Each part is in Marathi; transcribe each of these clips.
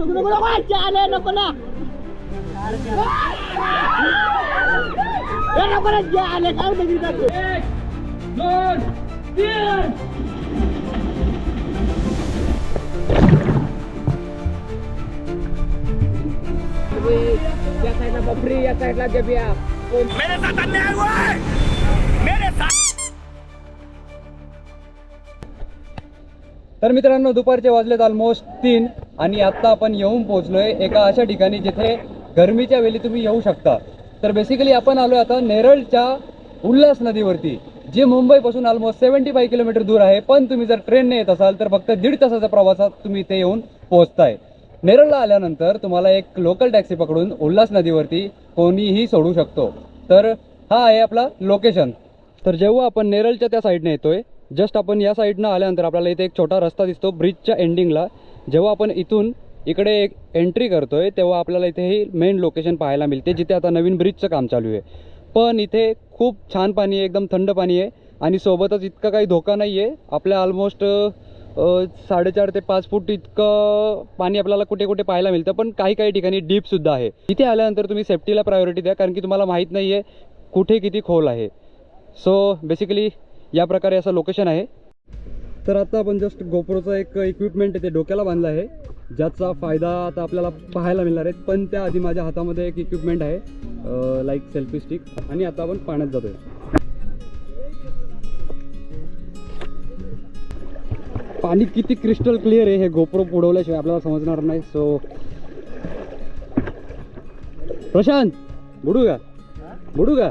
नको नको नको आले नको ना ए, नको ना जे आले काय बघितलं दोन तीन या साईडला बकरी या साईडला जबिया तर मित्रांनो दुपारचे वाजलेत ऑलमोस्ट तीन. आणि आत्ता आपण येऊन पोहोचलोय एका अशा ठिकाणी जिथे गरमीच्या वेळी तुम्ही येऊ शकता. तर बेसिकली आपण आलोय आता नेरळच्या उल्हास नदीवरती जी मुंबईपासून ऑलमोस्ट सेव्हन्टी फाय किलोमीटर दूर आहे. पण तुम्ही जर ट्रेनने येत असाल तर फक्त दीड तासाच्या प्रवासात तुम्ही इथे येऊन पोहोचताय. नेरळला आल्यानंतर तुम्हाला एक लोकल टॅक्सी पकडून उल्हास नदीवरती कोणीही सोडू शकतो. तर हा आहे आपला लोकेशन तर जेव्हा आपण नेरळच्या त्या साईडने येतोय जस्ट आपण या साईडनं आल्यानंतर आपल्याला इथे एक छोटा रस्ता दिसतो ब्रिजच्या एंडिंगला. जेव्हा आपण इथून इकडे एक एंट्री करतोय तेव्हा आपल्याला इथे ही मेन लोकेशन पाहायला मिळते जिथे आता नवीन ब्रिजचं काम चालू आहे. पण इथे खूप छान पाणी आहे एकदम थंड पाणी आहे आणि सोबतच इतका काही धोका नाही आहे आपल्या ऑलमोस्ट साडेचार ते पाच फूट इतकं पाणी आपल्याला कुठे कुठे पाहायला मिळतं पण काही काही ठिकाणी डीपसुद्धा आहे. इथे आल्यानंतर तुम्ही सेफ्टीला प्रायोरिटी द्या कारण की तुम्हाला माहीत नाही आहे कुठे किती खोल आहे. सो बेसिकली या प्रकारे असं लोकेशन आहे. तर आता आपण जस्ट गोप्रोचं एक इक्विपमेंट ते डोक्याला बांधलं आहे. ज्याचा फायदा आता आपल्याला पाहायला मिळणार आहे. पण त्याआधी माझ्या हातामध्ये एक इक्विपमेंट आहे लाईक सेल्फी स्टिक आणि आता आपण पाण्यात जातोय. पाणी किती क्रिस्टल क्लिअर आहे हे गोप्रो पुढवल्याशिवाय आपल्याला समजणार नाही. सो प्रशांत बुडू का? बुडू का?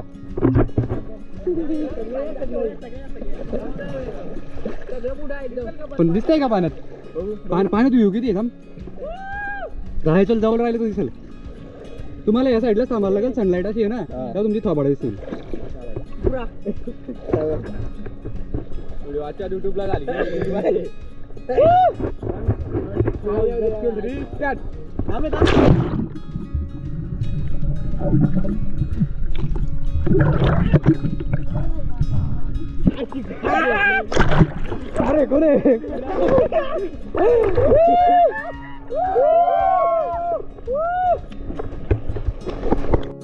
पण दिसतंय का पाण्यात? पाण पाण्यात येऊ किती? थांब. राहायचं जवळ राहिलं तर दिसेल. तुम्हाला या साईडला थांबायला लागेल. सनलाईट अशी आहे ना तेव्हा तुमची थोबाड दिसतील युट्यूबला झाली. अरे कोणे?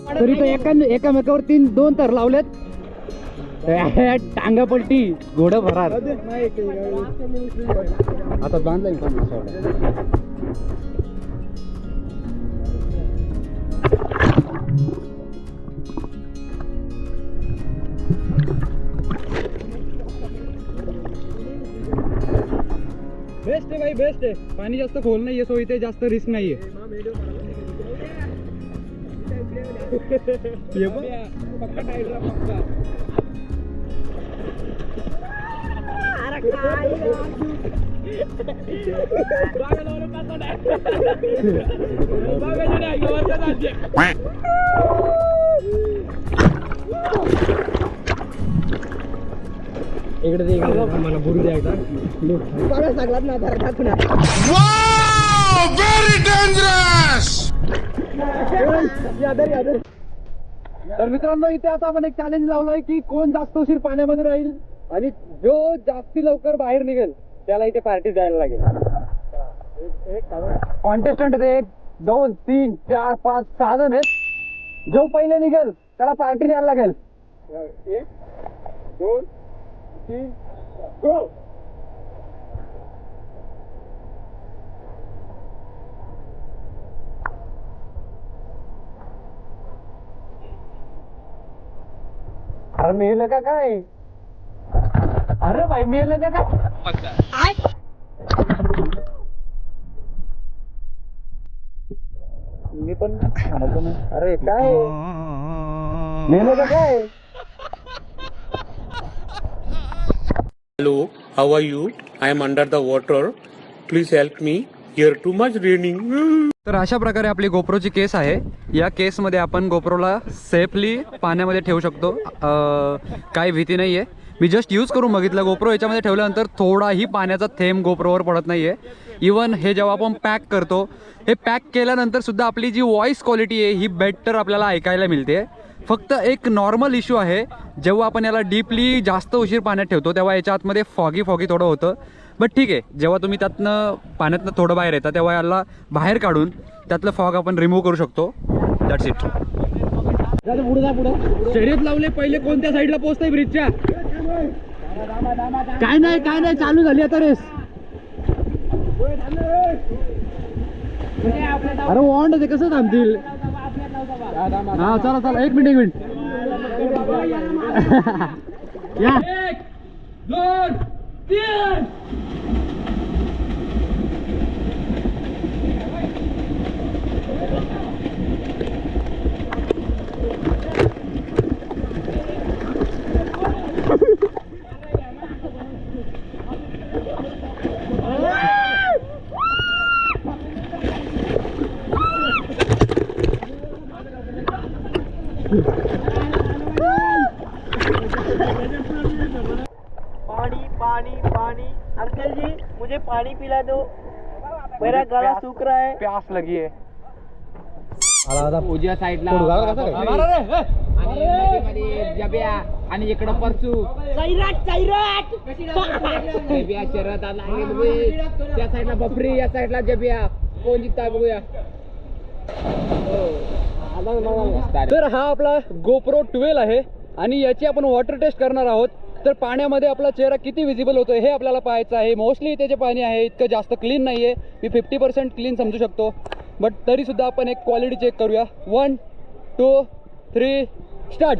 तरी तर एका एकामेकावर तीन दोन तर लावलेत. टांगा पलटी घोडं भरार आता बांधलाय पण बेस्ट आहे. पाणी जास्त खोल नाहीये सो इथे जास्त रिस्क नाहीये. इकडे. मला बुरू द्या एकदा. लागलात ना जरा टाकून तर मित्रांनो इथे आता आपण एक चॅलेंज लावलाय की कोण जास्त उशीर पाण्यामध्ये राहील आणि जो जास्ती लवकर बाहेर निघेल त्याला इथे पार्टी द्यायला लागेल. कॉन्टेस्टंट एक दोन तीन चार पाच सहा जण आहेत. जो पहिले निघेल त्याला पार्टी द्यायला लागेल. एक दोन तीन go! अरे मेलं का काय? अरे भाई मेलं का काय? मी पण ना. अरे काय? मेलं का काय? Hello, how are you? I am under the water. Please help me. Here too much raining. तर अशा प्रकारे आपली गोप्रोची केस आहे या केसमध्ये आपण गोप्रोला सेफली पाण्यामध्ये ठेवू शकतो काही भीती नाही आहे मी जस्ट यूज करून बघितलं गोप्रो याच्यामध्ये ठेवल्यानंतर थोडाही पाण्याचा थेंब गोप्रोवर पडत नाही आहे इवन हे जेव्हा आपण पॅक करतो हे पॅक केल्यानंतर सुद्धा आपली जी व्हॉईस क्वालिटी आहे ही बेटर आपल्याला ऐकायला मिळते फक्त एक नॉर्मल इश्यू आहे. जेव्हा आपण याला डीपली जास्त उशीर पाण्यात ठेवतो तेव्हा याच्या आतमध्ये फॉगी फॉगी थोडं होतं. बट ठीक आहे जेव्हा तुम्ही त्यातनं पाण्यातनं थोडं बाहेर येता तेव्हा याला बाहेर काढून त्यातलं फॉग आपण रिमूव्ह करू शकतो. दॅट्स इट शर्यत लावले पहिले कोणत्या साईडला पोहोचतंय ब्रिजच्या? काय नाही काय नाही चालू झाली आता रेस अरे वॉन्ड ते कसं थांबतील? हा चला चला एक मिनिट एक मिनिट. या. एक दोन तीन. पानी पानी पानी अंकल जी मुझे पानी पिला दो. मेरा गला सूख रहा है. प्यास लगी है। उजव्या साईडला जब्या. आणि इकडं परसू सैराट सैराट जब्या शरद त्या साईडला बफरी या साईडला जब्या. कोण जिंकता बघूया. तर हा आपला गोप्रो ट्वेल्व आहे आणि याची आपण वॉटर टेस्ट करणार आहोत. तर पाण्यामध्ये आपला चेहरा किती विजिबल होतो हे आपल्याला पाहायचं आहे. मोस्टली इथे जे पाणी आहे इतकं जास्त क्लीन नाही आहे मी फिफ्टी पर्सेंट क्लीन समजू शकतो. बट तरीसुद्धा आपण एक क्वालिटी चेक करूया. वन टू थ्री स्टार्ट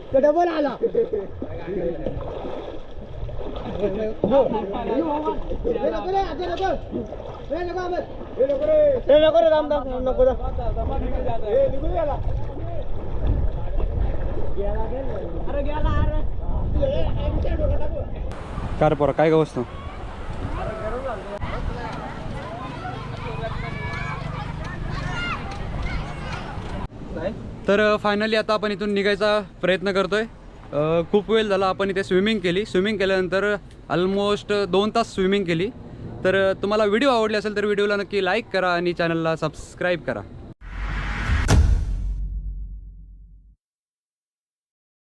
येडे डबल आला. नको रे राम नको कार पोरा काय का वस्तू? तर फायनली आता आपण इथून निघायचा प्रयत्न करतोय. आहे खूप वेळ झाला आपण इथे स्विमिंग केली. स्विमिंग केल्यानंतर ऑलमोस्ट दोन तास स्विमिंग केली. तर तुम्हाला व्हिडिओ आवडले असेल तर व्हिडिओला नक्की लाईक करा आणि चॅनलला सबस्क्राईब करा.